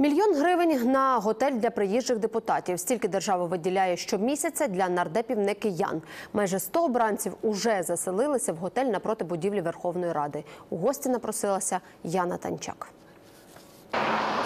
Мільйон гривень на готель для приїжджих депутатів. Стільки держава виділяє щомісяця для нардепів не киян. Майже 100 обранців уже заселилися в готель напроти будівлі Верховної Ради. У гості напросилася Яна Танчак.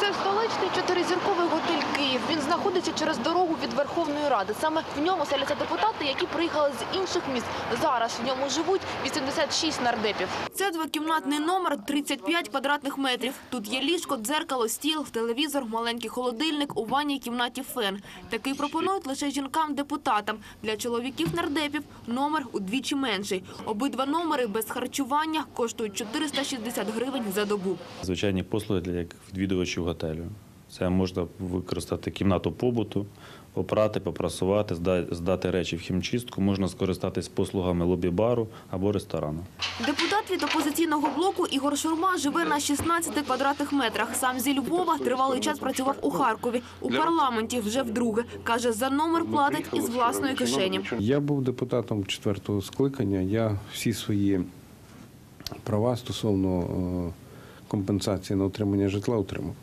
Це столичний чотиризірковий готель Київ. Він знаходиться через дорогу від Верховної Ради. Саме в ньому селяться депутати, які приїхали з інших міст. Зараз в ньому живуть 86 нардепів. Це двокімнатний номер, 35 квадратних метрів. Тут є ліжко, дзеркало, стіл, телевізор, маленький холодильник, у ванній кімнаті фен. Такий пропонують лише жінкам-депутатам. Для чоловіків-нардепів номер удвічі менший. Обидва номери без харчування коштують 460 гривень за добу. Звичайні послуги для відвідувачів готелю. Це можна використати кімнату побуту, попрати, попрасувати, зда- здати речі в хімчистку, можна скористатись послугами лобі-бару або ресторану. Депутат від опозиційного блоку Ігор Шурма живе на 16 квадратних метрах. Сам зі Львова тривалий час працював у Харкові. У парламенті вже вдруге. Каже, за номер платить із власної кишені. Я був депутатом четвертого скликання. Я всі свої права стосовно е, компенсації на отримання житла отримав.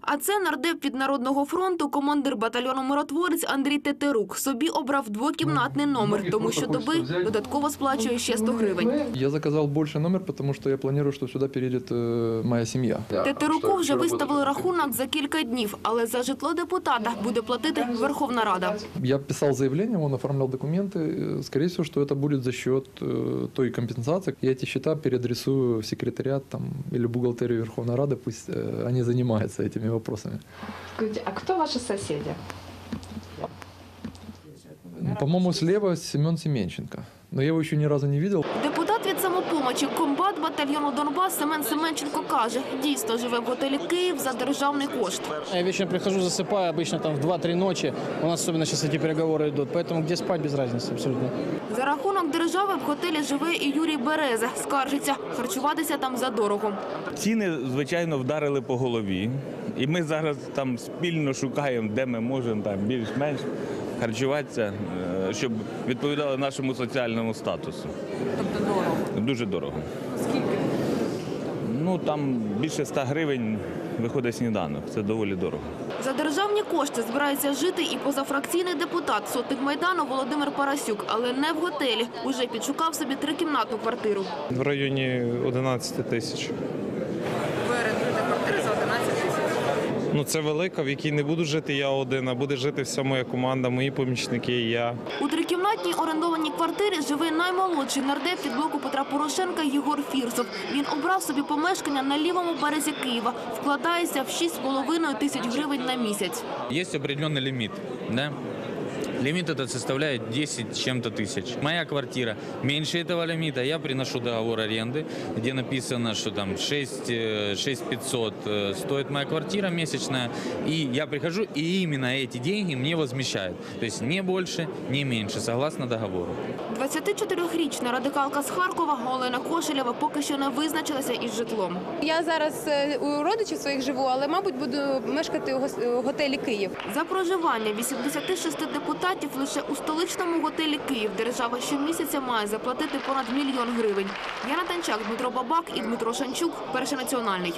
А це нардеп від Народного фронту, командир батальйону «Миротворець» Андрій Тетерук. Собі обрав двокімнатний номер, тому що доби додатково сплачує ще 100 гривень. Я заказал больше номер, потому что я планирую, что сюда переедет э, моя семья. Тетеруку вже виставили рахунок за кілька днів, але за житло депутата буде платити Верховна Рада. Я писал заявление, он оформлял документы. Э, Скорее всего, что это будет за счет э, той компенсации. Я эти счета переадресую в секретариат там, или бухгалтерию Верховной Рады, пусть э, они занимаются этими вопросами. Скажите, а кто ваши соседи? По-моему, слева Семен Семенченко. Но я его еще ни разу не видел. Депутат від самопомочі, комбат батальйону Донбас Семен Семенченко каже, дійсно живе в готелі Київ за державний кошт. Я вечером прихожу, засыпаю, обычно там в 2-3 ночи. У нас особенно сейчас эти переговоры идут, поэтому где спать без разницы абсолютно. За рахунок держави в готелі живе і Юрій Береза. Скаржиться, харчуватися там задорого. Ціни, звичайно, вдарили по голові. І ми зараз там спільно шукаємо, де ми можемо там більш-менш харчуватися, е, щоб відповідали нашому соціальному статусу. Тобто дорого? Дуже дорого. Скільки? Ну там більше 100 гривень виходить сніданок. Це доволі дорого. За державні кошти збирається жити і позафракційний депутат сотник Майдану Володимир Парасюк, але не в готелі. Уже підшукав собі трикімнатну квартиру. В районі 11 тисяч. Ви орендуєте квартиру за 11 тисяч. Ну це велика, в якій не буду жити я один, а буде жити вся моя команда, мої помічники і я. У трикімнатній орендованій квартирі живе наймолодший нардеп від блоку Петра Порошенка Єгор Фірсов. Він обрав собі помешкання на лівому березі Києва. Вкладається в 6,5 тисяч гривень на місяць. Є определенний ліміт. да? Лимит этот составляет 10 с чем-то тысяч. Моя квартира меньше этого лимита. Я приношу договор аренды, где написано, что там 6, э, 6 500 э, стоит моя квартира месячная. И я прихожу, и именно эти деньги мне возмещают. То есть не больше, не меньше, согласно договору. 24-річна радикалка з Харкова Олена Кошелєва поки що не визначилася із житлом. Я зараз е, у родичів своїх живу, але, мабуть, буду мешкати у гос- у готелі Київ. За проживання 86 депутатів лише у столичному готелі Київ держава щомісяця має заплатити понад мільйон гривень. Яна Танчак, Дмитро Бабак і Дмитро Шанчук. Перший національний.